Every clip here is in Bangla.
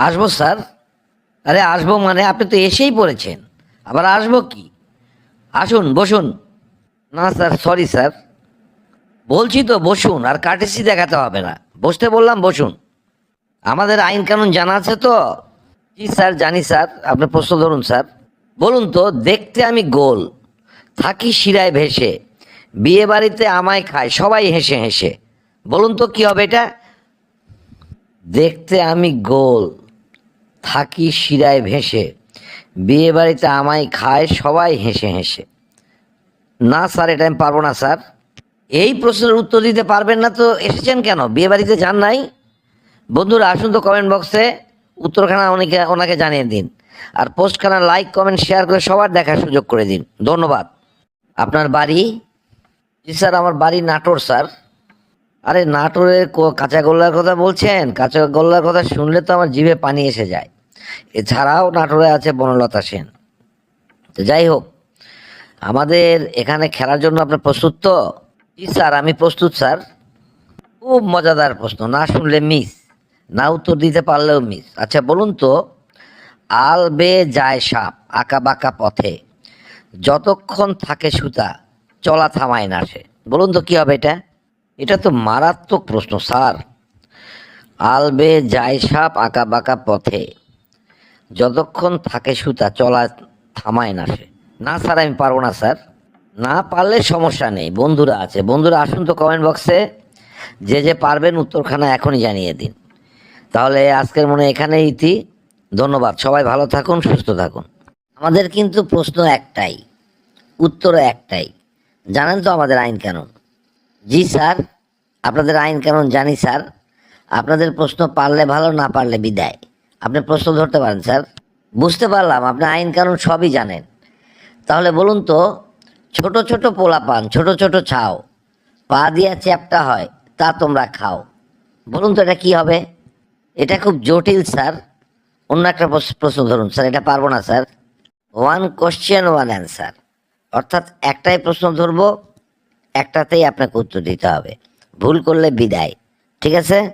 আসব, স্যার? আরে, আসব মানে আপনি তো এসেই পড়েছেন। আবার আসব কি? আসুন, বসুন। না, স্যার, সরি, স্যার। বলছি তো, বসুন, আর কাটেসি দেখাতে হবে না। বসতে বললাম, বসুন। আমাদের আইন কানুন জানা আছে তো? জি, স্যার, জানি, স্যার। আপনি প্রশ্ন ধরুন, স্যার। বলুন তো, দেখতে আমি গোল। থাকি শিরায় ভেসে। বিয়ে বাড়িতে আমায় খায়, সবাই হেসে হেসে। বলুন তো, কি হবে এটা? দেখতে আমি গোল। থাকি শিরায় ভেসে। বিয়ে বাড়িতে আমায় খায় সবাই হেসে হেসে। না স্যার, এটা আমি পারব না স্যার। এই প্রশ্নের উত্তর দিতে পারবেন না তো, এসেছেন কেন? বিয়ে বাড়িতে যান নাই? বন্ধুরা, আসুন তো কমেন্ট বক্সে উত্তরখানা ওনাকে ওনাকে জানিয়ে দিন। আর পোস্টখানা লাইক কমেন্ট শেয়ার করে সবার দেখার সুযোগ করে দিন। ধন্যবাদ। আপনার বাড়ি? জি স্যার, আমার বাড়ি নাটোর স্যার। আরে নাটোরের কাঁচা গোল্লার কথা বলছেন? কাঁচা গোল্লার কথা শুনলে তো আমার জিভে পানি এসে যায়। এছাড়াও নাটোরে আছে বনলতা সেন। তো যাই হোক, আমাদের এখানে খেলার জন্য আপনার প্রস্তুত তো? জি স্যার, আমি প্রস্তুত স্যার। খুব মজাদার প্রশ্ন, না শুনলে মিস, না উত্তর দিতে পারলেও মিস। আচ্ছা বলুন তো, আল বে যায় সাপ, আঁকা বাঁকা পথে, যতক্ষণ থাকে সুতা, চলা থামায় না সে। বলুন তো কী হবে এটা? এটা তো মারাত্মক প্রশ্ন, স্যার। আলবে যায় সাপ আঁকা বাঁকা পথে, যতক্ষণ থাকে সুতা, চলা থামায় না সে। না, স্যার, আমি পারব না, স্যার। না পারলে সমস্যা নেই, বন্ধুরা আছে। বন্ধুরা, আসুন তো কমেন্ট বক্সে যে যে পারবেন উত্তরখানা এখনই জানিয়ে দিন। তাহলে আজকের মনে এখানেই ইতি। ধন্যবাদ, সবাই ভালো থাকুন, সুস্থ থাকুন। আমাদের কিন্তু প্রশ্ন একটাই, উত্তর একটাই। জানেন তো আমাদের আইন কানুন। জি, স্যার। আপনাদের আইন কানুন জানি, স্যার। আপনাদের প্রশ্ন পারলে ভালো, না পারলে বিদায়। আপনি প্রশ্ন ধরতে পারেন, স্যার। বুঝতে পারলাম, আপনি আইন কানুন সবই জানেন। তাহলে বলুন তো, ছোট ছোট পোলা পান ছোট ছোট ছাও, পা দিয়া চ্যাপটা হয়, তা তোমরা খাও। বলুন তো এটা কি হবে? এটা খুব জটিল, স্যার। অন্য একটা প্রশ- প্রশ্ন ধরুন, স্যার। এটা পারব না, sir. One question one answer অর্থাৎ একটাই প্রশ্ন ধরবো একটাতেই আপনাকে উত্তর দিতে হবে। ভুল করলে বিদায়। ঠিক আছে?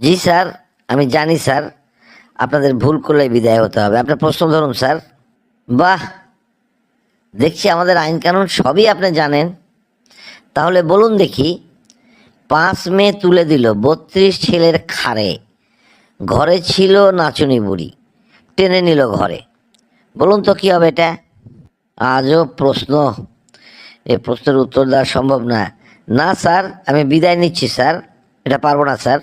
জি, স্যার। আমি জানি, স্যার। আপনাদের ভুল করলে বিদায় হতে হবে। আপনার প্রশ্ন ধরুন, স্যার। বাহ! দেখছি আমাদের আইন কানুন সবই আপনি জানেন। তাহলে বলুন দেখি, পাঁচ মে তুলে দিল বত্রিশ ছেলের খারে ঘরে ছিল নাচুনি বুড়ি। টেনে নিল ঘরে। বলুন তো কী হবে এটা? আজও প্রশ্ন। এই প্রশ্নের উত্তর দেওয়া সম্ভব না। না, স্যার, আমি বিদায় নিচ্ছি, স্যার। এটা পারব না, স্যার।